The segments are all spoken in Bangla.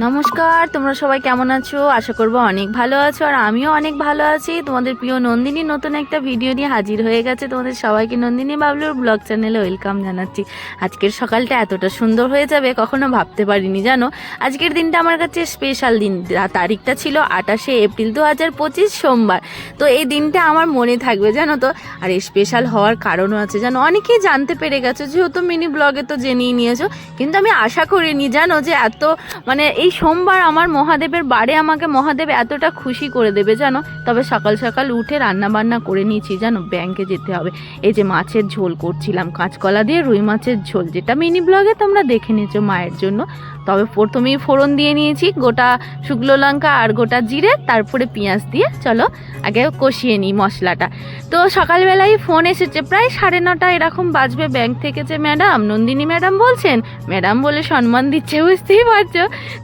নমস্কার, তোমরা সবাই কেমন আছো? আশা করব অনেক ভালো আছো, আর আমিও অনেক ভালো আছি। তোমাদের প্রিয় নন্দিনী নতুন একটা ভিডিও নিয়ে হাজির হয়ে গেছে। তোমাদের সবাইকে নন্দিনী বাবলুর ব্লগ চ্যানেলে ওয়েলকাম জানাচ্ছি। আজকের সকালটা এতটা সুন্দর হয়ে যাবে, কখনো ভাবতে পারিনি, জানো? আজকের দিনটা আমার কাছে স্পেশাল দিন। তারিখটা ছিল আঠাশে এপ্রিল দু হাজার পঁচিশ সোমবার। তো এই দিনটা আমার মনে থাকবে, জানো তো? আর স্পেশাল হওয়ার কারণও আছে, জানো? অনেকেই জানতে পেরে গেছো, যেহেতু মিনি ব্লগে তো জেনেই নিয়েছো। কিন্তু আমি আশা করিনি, জানো, যে এত মানে এই সোমবার আমার মহাদেবের বারে আমাকে মহাদেব এতটা খুশি করে দেবে, জানো? তবে সকাল সকাল উঠে রান্না বান্না করে নিয়েছি, জানো? ব্যাংকে যেতে হবে। এই যে মাছের ঝোল করছিলাম, কাঁচকলা দিয়ে রুই মাছের ঝোল, যেটা মিনি ব্লগে তোমরা দেখে নিয়েছো মায়ের জন্য। তবে প্রথমেই ফোড়ন দিয়ে নিয়েছি, গোটা শুকনো লঙ্কা আর গোটা জিরে, তারপরে পেঁয়াজ দিয়ে। চলো, আগে কষিয়ে নিই মশলাটা। তো সকালবেলায় ফোন এসেছে, প্রায় সাড়ে নটা এরকম বাজবে ব্যাংক থেকে যে ম্যাডাম, নন্দিনী ম্যাডাম বলছেন। ম্যাডাম বলে সম্মান দিচ্ছে, বুঝতেই পারছ।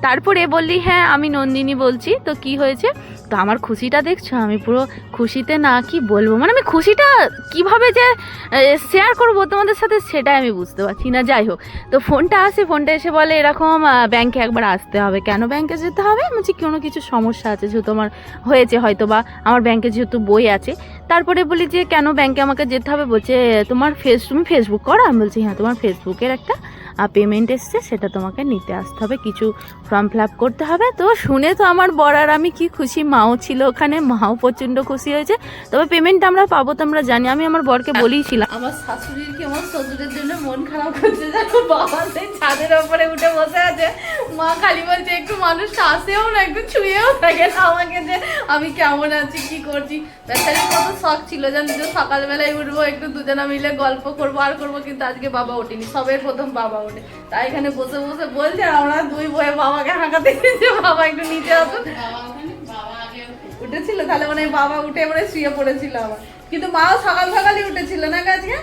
তারপরে বললি হ্যাঁ আমি নন্দিনী বলছি, তো কি হয়েছে? তো আমার খুশিটা দেখছ, আমি পুরো খুশিতে না কি বলব? মানে আমি খুশিটা কীভাবে যে শেয়ার করব তোমাদের সাথে, সেটাই আমি বুঝতে পারছি না। যাই হোক, তো ফোনটা আসে, ফোনটা এসে বলে এরকম ব্যাংকে একবার আসতে হবে। কেন ব্যাংকে যেতে হবে? বলছি, কোনো কিছু সমস্যা আছে যেহেতু আমার হয়েছে হয়তো বা আমার ব্যাংকে যেহেতু বই আছে। তারপরে বলি যে, কেন ব্যাংকে আমাকে যেতে হবে? বলছে, তোমার ফেস তুমি ফেসবুক করো? আমি বলছি হ্যাঁ তোমার ফেসবুকের একটা পেমেন্ট এসছে সেটা তোমাকে নিতে আসতে হবে। কিছু ফর্ম ফিল আপ করতে হবে। তো শুনে তো আমার বর আর আমি কি খুশি মাও ছিল ওখানে মাও প্রচণ্ড খুশি হয়েছে। তবে পেমেন্ট আমরা পাবো তো আমরা জানি। আমি আমার বরকে বলেইছিলাম আমার শাশুড়ির কি আমার শ্বশুরের জন্য মন খারাপ করছে জানো? বাবা সেই ছাদের ওপরে উঠে বসে আছে। মা খালি বলছে একটু মানুষ আসেও না একটু ছুঁয়েও থাকে না আমাকে যে আমি কেমন আছি কি করছি? বেচারি কত শখ ছিল জানো যে সকালবেলায় উঠবো একটু দুজনা মিলে গল্প করব আর করব কিন্তু আজকে বাবা ওঠেনি। সবের প্রথম বাবা ওঠে। তাই এখানে বসে বসে বলছে আর আমরা দুই বয়ে বাবাকে হাঁকাতে যে বাবা একটু নিচে আসুন। উঠেছিল তাহলে মানে বাবা উঠে মানে শুয়ে পড়েছিল আবার। কিন্তু মাও সকাল সকালই উঠেছিল না আজকে?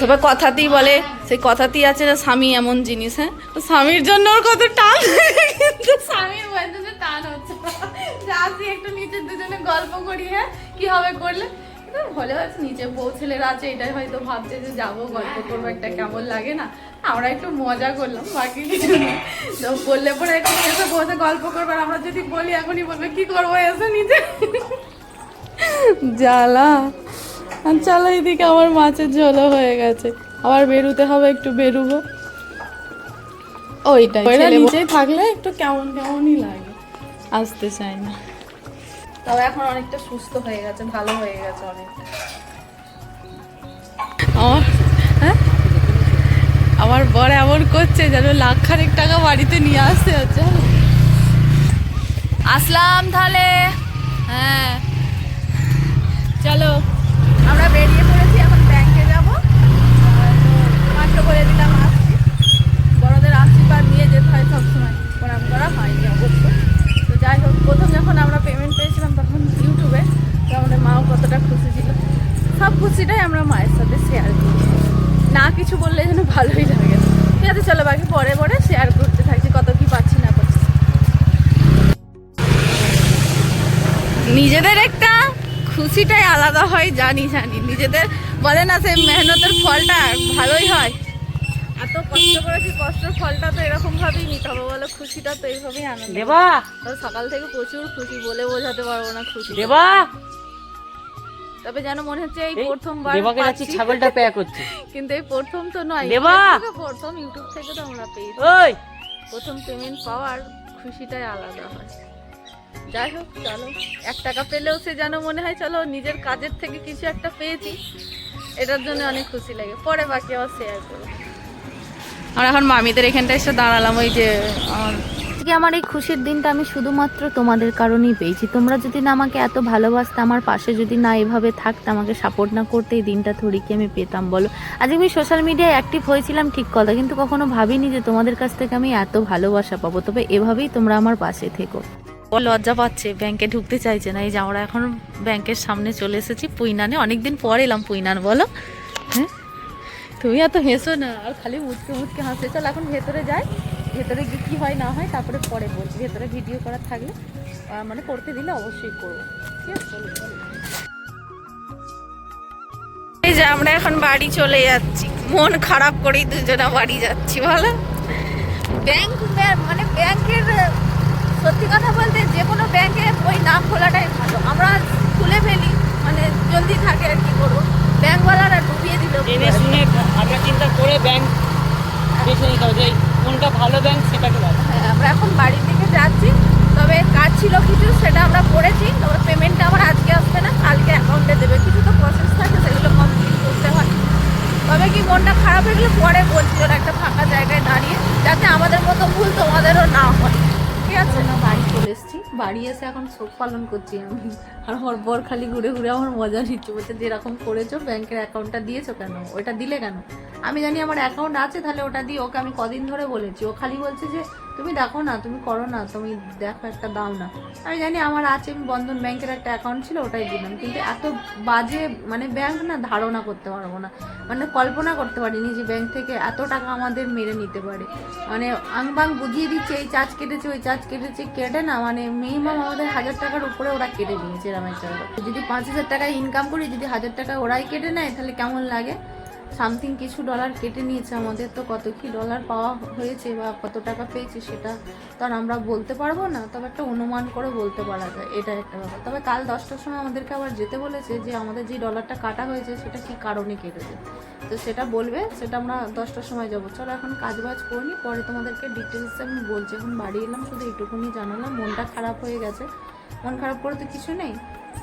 তবে কথাতেই বলে সেই কথাতেই আছে না স্বামী এমন জিনিস হ্যাঁ? তো স্বামীর জন্য ওর কত টান কিন্তু স্বামীর বয়সে টান হচ্ছে। যে একটু নিচের দুজনে গল্প করি হ্যাঁ? কি হবে করলে? আছে নিচে বউ ছেলেরা আছে এটাই হয়তো ভাবছে যে যাব গল্প করব একটা কেমন লাগে না। আমরা একটু মজা করলাম বাকি কিছু না তো বললে পরে এসে বসে গল্প করব আর আমরা যদি বলি এখনই বলবে কি করব এসে নিচে জ্বালা। চলো এদিকে আমার মাছের ঝোলও হয়ে গেছে। আবার বেরুতে হবে একটু বেরুবো। ওইটাই ওইটা নিচেই থাকলে একটু কেমন কেমনই লাগে। আসতে চাই না। তবে এখন অনেকটা সুস্থ হয়ে গেছে ভালো হয়ে গেছে অনেকটা আমার হ্যাঁ? আমার বর এমন করছে যেন লাখ খানেক টাকা বাড়িতে নিয়ে আসতে হচ্ছে আসলাম তাহলে। হ্যাঁ। চলো। আমরা বেরিয়ে পড়েছি এখন ব্যাংকে যাব। মাত্র বলে দিলাম আসছি বড়দের আশীর্বাদ নিয়ে যেতে হয় সবসময় প্রণাম করা হয়নি অবশ্য তো যাই হোক প্রথম যখন আমরা পেমেন্ট পেয়েছিলাম তখন ইউটিউবে তো আমাদের মাও কতটা খুশি ছিল সব খুশিটাই আমরা মায়ের সাথে শেয়ার করি। না কিছু বললে যেন ভালোই লাগে। ঠিক আছে চলো বাকি পরে পরে শেয়ার করতে থাকছি কত কি পাচ্ছি না পাচ্ছি। নিজেদের একটা খুশিটাই আলাদা হয় জানি জানি। নিজেদের বলে না সে মেহনতের ফলটা ভালোই হয়। এত কষ্ট করেছি কষ্টের ফলটা তো এরকম ভাবেই নিতে হবে বলো খুশিটা তো এইভাবেই আনন্দ। দেবা! তো সকাল থেকে প্রচুর খুশি বলে বোঝাতে পারব না খুশি। দেবা! তবে যেন মনে হচ্ছে এই প্রথমবার দেবাকে যাচ্ছি ছাগলটা পেয়া করছে। কিন্তু এই প্রথম তো নয় দেবা! প্রথম ইউটিউব থেকে তো আমরা পেয়েছি। ওই! প্রথম পেমেন্ট পাওয়ার খুশিটাই আলাদা হয়। যাই হোক চলো। এক টাকা পেলেও সে যেন মনে হয় চলো নিজের কাজের থেকে কিছু একটা পেয়েছি। এটার জন্য অনেক খুশি লাগে। পরে বাকি আবার শেয়ার করব। আমরা এখন মামিদের এখানটা এসে দাঁড়ালাম ওই যে আজকে আমার এই খুশির দিনটা আমি শুধুমাত্র তোমাদের কারণেই পেয়েছি। তোমরা যদি না আমাকে এত ভালোবাসতে, আমার পাশে যদি না এভাবে থাকতে, আমাকে সাপোর্ট না করতে, এই দিনটা থরি কি আমি পেতাম বলো? আজ আমি সোশ্যাল মিডিয়ায় অ্যাক্টিভ হয়েছিলাম ঠিক কথা, কিন্তু কখনো ভাবিনি যে তোমাদের কাছ থেকে আমি এত ভালোবাসা পাবো। তবে এভাবেই তোমরা আমার পাশে থেকো। লজ্জা পাচ্ছে ব্যাংকে ঢুকতে চাইছে না। এই যে আমরা এখন ব্যাংকের সামনে চলে এসেছি পুইনানে। অনেকদিন পর এলাম পুইনান, বলো? হ্যাঁ? তুমি এত হেসো না, আর খালি মুচকে মুচকে হাসে চল, এখন ভেতরে যাই। ভেতরে গিয়ে কী হয় না হয় তারপরে পরে বলছি। ভেতরে ভিডিও করার থাকলে মানে করতে দিলে অবশ্যই করব। ঠিক আছে। এই যে আমরা এখন বাড়ি চলে যাচ্ছি। মন খারাপ করেই দুজনা বাড়ি যাচ্ছি ভালো ব্যাংক মানে ব্যাংকের সত্যি কথা বলতে যে কোনো ব্যাংকে ওই নাম খোলাটাই ভালো। আমরা খুলে ফেলি মানে জলদি থাকে আর কি করব। ব্যাংকওয়ালারা ডুবিয়ে দিল। শুনে আমরা চিন্তা করে ব্যাংক বেছে নিতে হবে। কোনটা ভালো ব্যাংক সেটাকে ভালো। হ্যাঁ আমরা এখন বাড়ির দিকে যাচ্ছি তবে কাজ ছিল কিছু সেটা আমরা করেছি। তবে পেমেন্টটা আমার আজকে আসবে না কালকে অ্যাকাউন্টে দেবে। কিছু তো প্রসেস থাকে সেগুলো কমপ্লিট করতে হয়। তবে কি মনটা খারাপ হয়ে গেলে পরে বলছিল একটা ফাঁকা জায়গায় দাঁড়িয়ে যাতে আমাদের মতো ভুল তোমাদেরও না হয়। ঠিক আছে? না বাড়ি চলে এসেছি। বাড়ি এসে এখন শোক পালন করছি আমি। আর আমার বর খালি ঘুরে ঘুরে আমার মজা নিচ্ছে। বলছে যেরকম করেছ ব্যাংকের অ্যাকাউন্টটা দিয়েছ কেন? ওটা দিলে কেন? আমি জানি আমার অ্যাকাউন্ট আছে, তাহলে ওটা দিয়ে ওকে আমি কদিন ধরে বলেছি। ও খালি বলছে যে, তুমি দেখো না, তুমি করো না, তুমি দেখো একটা দাও না। আমি জানি আমার আছে, আমি বন্ধন ব্যাংকের একটা অ্যাকাউন্ট ছিল, ওটাই দিলাম। কিন্তু এত বাজে মানে ব্যাংক না, ধারণা করতে পারব না। মানে কল্পনা করতে পারিনি যে ব্যাংক থেকে এত টাকা আমাদের মেরে নিতে পারে। মানে আংবাং বুঝিয়ে দিচ্ছে, এই চার্জ কেটেছে, ওই চার্জ কেটেছে। কেটে না মানে মিনিমাম আমাদের হাজার টাকার উপরে ওরা কেটে নিয়েছে এরকম একটা। যদি পাঁচ হাজার টাকা ইনকাম করি, যদি হাজার টাকা ওরাই কেটে নেয়, তাহলে কেমন লাগে? সামথিং কিছু ডলার কেটে নিয়েছে আমাদের, তো কত কি ডলার পাওয়া হয়েছে বা কত টাকা পেয়েছি সেটা তো আর আমরা বলতে পারব না, তবে একটা অনুমান করে বলতে পারা যায়, এটা একটা ব্যাপার। তবে কাল দশটার সময় আমাদেরকে আবার যেতে বলেছে যে আমাদের যে ডলারটা কাটা হয়েছে সেটা কি কারণে কেটেছে। তো সেটা বলবে, সেটা আমরা দশটার সময় যাব। চলো এখন কাজ বাজ করিনি পরে তোমাদেরকে ডিটেলসে আমি বলছি। এখন বাড়ি এলাম, শুধু এইটুকুনি জানালাম। মনটা খারাপ হয়ে গেছে। মন খারাপ করে তো কিছু নেই।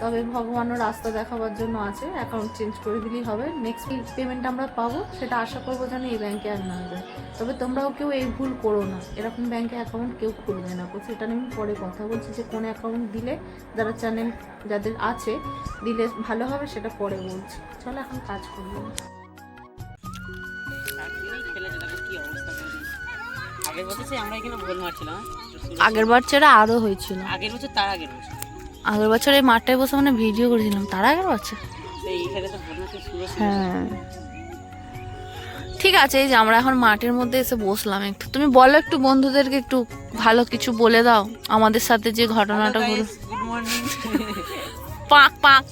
তবে ভগবানও রাস্তা দেখাবার জন্য আছে অ্যাকাউন্ট চেঞ্জ করে দিলেই হবে। নেক্সট পেমেন্ট আমরা পাবো সেটা আশা করব যেন এই ব্যাংকে আর না যায়। তবে তোমরাও কেউ এই ভুল করো না। এরকম ব্যাংকে অ্যাকাউন্ট কেউ খুলবে না। তো সেটা নিয়ে আমি পরে কথা বলছি যে কোন অ্যাকাউন্ট দিলে যারা চ্যানেল যাদের আছে দিলে ভালো হবে সেটা পরে বলছি। চলো এখন কাজ করব। আগের বছর আমরা এখানে ভুল মারছিলাম? আগের বছরে আরও হয়েছিল। আগের বছর তার আগের বছর। আগের বছর এই মাঠটায় বসে মানে ভিডিও করেছিলাম তার আগের বছর। হ্যাঁ। ঠিক আছে এই যে আমরা এখন মাঠের মধ্যে এসে বসলাম একটু। তুমি বলো একটু বন্ধুদেরকে একটু ভালো কিছু বলে দাও আমাদের সাথে যে ঘটনাটা হলো. পাক পাক.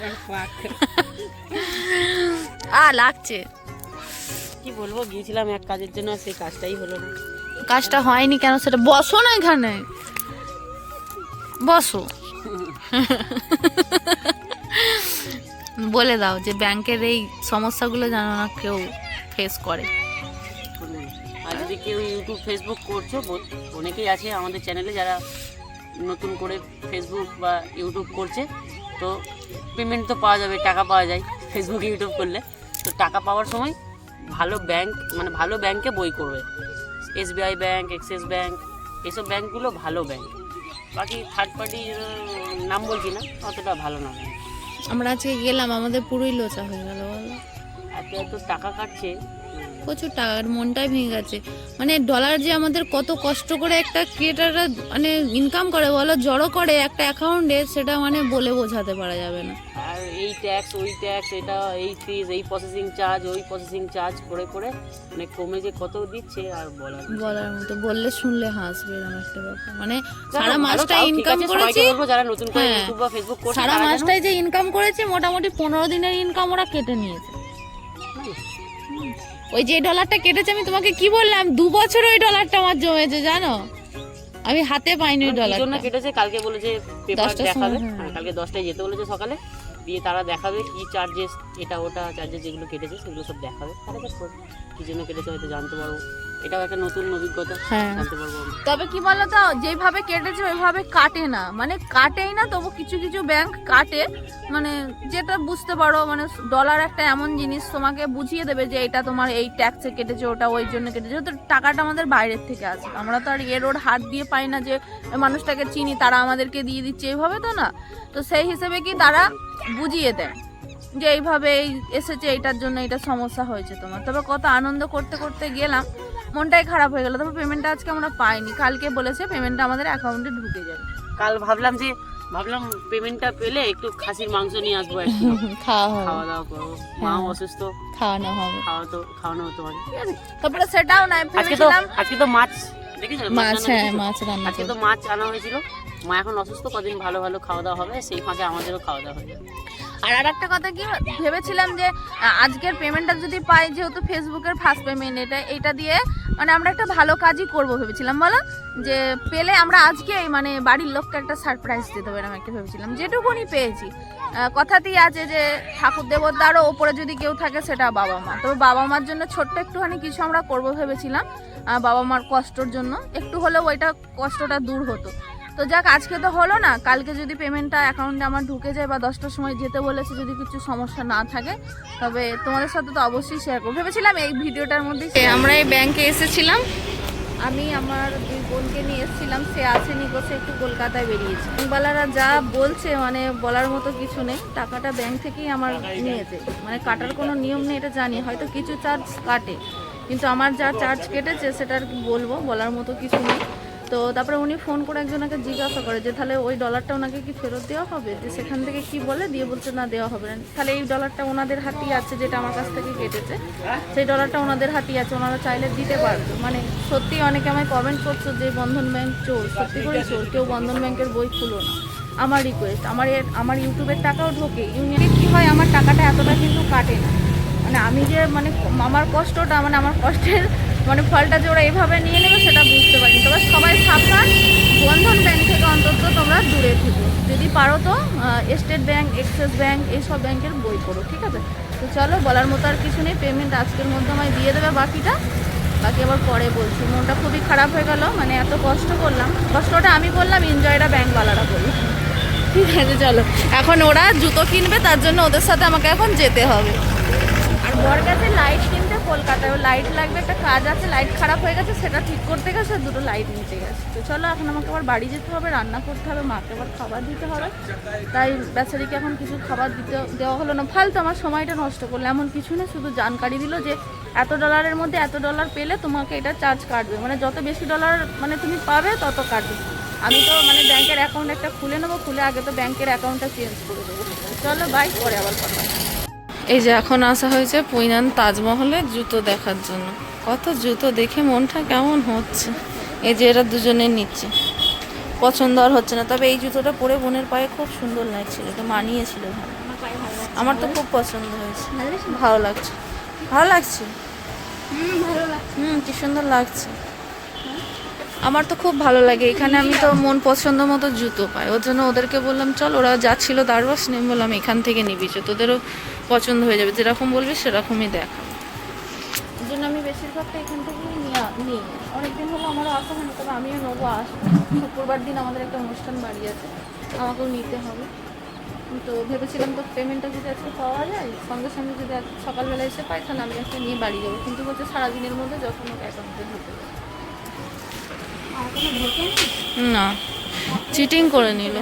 আ লাগছে। কি বলব গিয়েছিলাম এক কাজের জন্য সেই কাজটাই হলো না। কাজটা হয়নি কেন সেটা? বসো না এখানে। বসো। বলে দাও যে ব্যাংকের এই সমস্যাগুলো যেন না কেউ ফেস করে। আর যদি কেউ ইউটিউব ফেসবুক করছ অনেকেই আছে আমাদের চ্যানেলে যারা নতুন করে ফেসবুক বা ইউটিউব করছে, তো পেমেন্ট তো পাওয়া যাবে, টাকা পাওয়া যায় ফেসবুক ইউটিউব করলে। তো টাকা পাওয়ার সময় ভালো ব্যাংক মানে ভালো ব্যাংকে বই করবে। এসবিআই ব্যাংক অ্যাক্সিস ব্যাংক এসব ব্যাংকগুলো ভালো ব্যাংক বাকি থার্ড পার্টির নাম বলছি না অতটা ভালো না। আমরা আজকে গেলাম আমাদের পুরোই লোচা হয়ে গেল বলো। এত এত টাকা কাটছে। প্রচুর টাকার মনটাই ভেঙে গেছে। মানে ডলার যে আমাদের কত কষ্ট করে একটা ক্রিয়েটাররা মানে ইনকাম করে বলো জড়ো করে একটা অ্যাকাউন্টে সেটা মানে বলে বোঝাতে পারা যাবে না। আর এই ট্যাক্স ওই ট্যাক্স এটা এই ফিজ এই প্রসেসিং চার্জ ওই প্রসেসিং চার্জ করে করে মানে কমে যে কত দিচ্ছে আর বলার বলার মতো বললে শুনলে হাসবে এরকম একটা ব্যাপার। মানে সারা মাসটা ইনকাম করেছি। যারা নতুন করে হ্যাঁ। ইউটিউব বা ফেসবুক করছে সারা মাসটাই যে ইনকাম করেছি মোটামুটি পনেরো দিনের ইনকাম ওরা কেটে নিয়েছে। ওই যে ডলারটা কেটেছে আমি তোমাকে কি বললাম? দু বছর ওই ডলারটা আমার জমেছে জানো? আমি হাতে পাইনি ওই ডলারটা কেটেছে? কালকে বলেছে পেপার দেখাবে। হ্যাঁ। হ্যাঁ, কালকে দশটায় যেতে বলেছে সকালে। দিয়ে তারা দেখাবে কি চার্জেস এটা ওটা চার্জেস যেগুলো কেটেছে সেগুলো সব দেখাবে। তারা কি জন্য কেটেছে হয়তো জানতে পারব এটাও একটা নতুন অভিজ্ঞতা হ্যাঁ। জানতে পারব। তবে কি বলতো যেভাবে কেটেছে ওইভাবে কাটে না। মানে কাটেই না তবু কিছু কিছু ব্যাংক কাটে। মানে যেটা বুঝতে পারো মানে ডলার একটা এমন জিনিস তোমাকে বুঝিয়ে দেবে যে এটা তোমার এই ট্যাক্সে কেটেছে ওটা ওই জন্য কেটেছে। তো টাকাটা আমাদের বাইরের থেকে আসে আমরা তো আর এর ওর হাত দিয়ে পাই না যে মানুষটাকে চিনি তারা আমাদেরকে দিয়ে দিচ্ছে এইভাবে তো না। তো সেই হিসেবে কি তারা বুঝিয়ে দেয় যে এইভাবে এই এসেছে এইটার জন্য এটা সমস্যা হয়েছে তোমার। তবে কত আনন্দ করতে করতে গেলাম। মনটাই খারাপ হয়ে গেল। তবে পেমেন্টটা আজকে আমরা পাইনি। কালকে বলেছে পেমেন্টটা আমাদের অ্যাকাউন্টে ঢুকে যাবে। কাল ভাবলাম যে ভাবলাম পেমেন্টটা পেলে একটু খাসির মাংস নিয়ে আসব খাওয়া হবে। খাওয়া দাওয়া করব। মা হ্যাঁ। অসুস্থ। খাওয়ানো হবে। খাওয়া তো খাওয়ানো হতো ঠিক আছে। তারপরে সেটাও নাই আজকে তো আজকে তো মাছ দেখেছ? মাছ হ্যাঁ মাছ রান্না আজকে তো মাছ আনা হয়েছিল। মা এখন অসুস্থ কদিন ভালো ভালো খাওয়া দাওয়া হবে। সেই ফাঁকে আমাদেরও খাওয়া দাওয়া হয়ে যাবে। আর আর একটা কথা কি, ভেবেছিলাম যে আজকের পেমেন্টটা যদি পাই, যেহেতু ফেসবুকের ফার্স্ট পেমেন্ট এটা এটা দিয়ে মানে আমরা একটা ভালো কাজই করব ভেবেছিলাম, বলো? যে পেলে আমরা আজকেই মানে বাড়ির লোককে একটা সারপ্রাইজ দিতে পারি একটা ভেবেছিলাম। যেটুকুনি পেয়েছি। কথাতেই আছে যে, ঠাকুর দেবতারও ওপরে যদি কেউ থাকে, সেটা বাবা মা। তবে বাবা মার জন্য ছোট্ট একটুখানি কিছু আমরা করব ভেবেছিলাম বাবা মার কষ্টর জন্য। একটু হলেও ওইটা কষ্টটা দূর হতো। তো যাক আজকে তো হলো না। কালকে যদি পেমেন্টটা অ্যাকাউন্টে আমার ঢুকে যায় বা দশটার সময় যেতে বলেছে যদি কিছু সমস্যা না থাকে তবে তোমাদের সাথে তো অবশ্যই শেয়ার করব। ভেবেছিলাম এই ভিডিওটার মধ্যেই আমরা এই ব্যাংকে এসেছিলাম। আমি আমার দুই বোনকে নিয়ে এসেছিলাম সে আসেনি গো সে একটু কলকাতায় বেরিয়েছে। ব্যাংকওয়ালারা যা বলছে মানে বলার মতো কিছু নেই। টাকাটা ব্যাংক থেকেই আমার নিয়েছে। মানে কাটার কোনো নিয়ম নেই এটা জানি। হয়তো কিছু চার্জ কাটে। কিন্তু আমার যা চার্জ কেটেছে সেটা আর কি বলব বলার মতো কিছু নেই। তো তারপরে উনি ফোন করে একজনকে জিজ্ঞাসা করে যে, তাহলে ওই ডলারটা ওনাকে কি ফেরত দেওয়া হবে? যে সেখান থেকে কি বলে? দিয়ে বলছে, না, দেওয়া হবে না। তাহলে এই ডলারটা ওনাদের হাতেই আছে যেটা আমার কাছ থেকে কেটেছে। সেই ডলারটা ওনাদের হাতেই আছে। ওনারা চাইলে দিতে পারবে। মানে সত্যি অনেকে আমায় কমেন্ট করছ যে, বন্ধন ব্যাংক চোর। সত্যি করে চোর। কেউ বন্ধন ব্যাংকের বই খুলো না। আমার রিকোয়েস্ট আমার আমার ইউটিউবের টাকাও ঢোকে। ইউনিটে কী হয়, আমার টাকাটা এতটা কিন্তু কাটে না। মানে আমি যে মানে আমার কষ্টটা মানে আমার কষ্টের মানে ফলটা যে ওরা এভাবে নিয়ে নেবে সেটা বুঝতে পারিনি। তবে সবাই সাবধান, বন্ধন ব্যাংক থেকে অন্তত তোমরা দূরে থেকো। যদি পারো তো স্টেট ব্যাংক এক্সিস ব্যাংক এইসব ব্যাংকের বই করো ঠিক আছে? তো চলো, বলার মতো আর কিছু নেই পেমেন্ট আজকের মধ্যে আমায় দিয়ে দেবে বাকিটা। বাকি আবার পরে বলছি। মনটা খুবই খারাপ হয়ে গেল মানে এত কষ্ট করলাম। কষ্টটা আমি করলাম এনজয়টা ব্যাংকওয়ালারা করল ঠিক আছে, চলো। এখন ওরা জুতো কিনবে, তার জন্য ওদের সাথে আমাকে এখন যেতে হবে। আর বর গেছে লাইট কিনতে কলকাতায় লাইট লাগবে, একটা কাজ আছে লাইট খারাপ হয়ে গেছে, সেটা ঠিক করতে গেছে দুটো লাইট নিতে গেছে। তো চলো, এখন আমাকে আবার বাড়ি যেতে হবে, রান্না করতে হবে, মাকে আবার খাবার দিতে হবে। তাই বেচারিকে এখন কিছু খাবার দিতে, দেওয়া হলো না। ফালতু আমার সময়টা নষ্ট করল। এমন কিছু না, শুধু জানকারি দিল যে, এত ডলারের মধ্যে এত ডলার পেলে তোমাকে এটা চার্জ কাটবে। মানে যত বেশি ডলার মানে তুমি পাবে, তত কাটবে। আমি তো মানে ব্যাংকের অ্যাকাউন্ট একটা খুলে নেব, খুলে আগে তো ব্যাংকের অ্যাকাউন্টটা চেঞ্জ করে দেবো। চলো বাই পরে আবার কথা। এই যে এখন আসা হয়েছে পুইনান তাজমহলে জুতো দেখার জন্য। কত জুতো দেখে মনটা কেমন হচ্ছে। এই যে এরা দুজনে নিচ্ছে। পছন্দ আর হচ্ছে না। তবে এই জুতোটা পরে বোনের পায়ে খুব সুন্দর লাগছিল এটা মানিয়েছিল ভালো। আমার তো খুব পছন্দ হয়েছে। ভালো লাগছে? ভালো লাগছে। হুম কি সুন্দর লাগছে। আমার তো খুব ভালো লাগে। এখানে আমি তো মন পছন্দ মতো জুতো পাই। ওর জন্য ওদেরকে বললাম, চল, ওরা যা ছিল দারবাস নেই বললাম, এখান থেকে নিবি। তো তোদেরও পছন্দ হয়ে যাবে। যেরকম বলবি, সেরকমই দেখা। জন্য আমি এখান থেকেই নিই। হলো আমারও তবে আমিও নেব শুক্রবার দিন আমাদের একটা অনুষ্ঠান বাড়ি আছে, আমাকেও নিতে হবে। তো ভেবেছিলাম পেমেন্টটা যদি পাওয়া যায়, সঙ্গে সঙ্গে যদি সকালবেলা এসে পাই, তাহলে আমি একটা নিয়ে বাড়ি যাব। কিন্তু বলছে সারাদিনের মধ্যে যখন ওকে অ্যাকাউন্টে ঢুকে না। চিটিং করে নিল।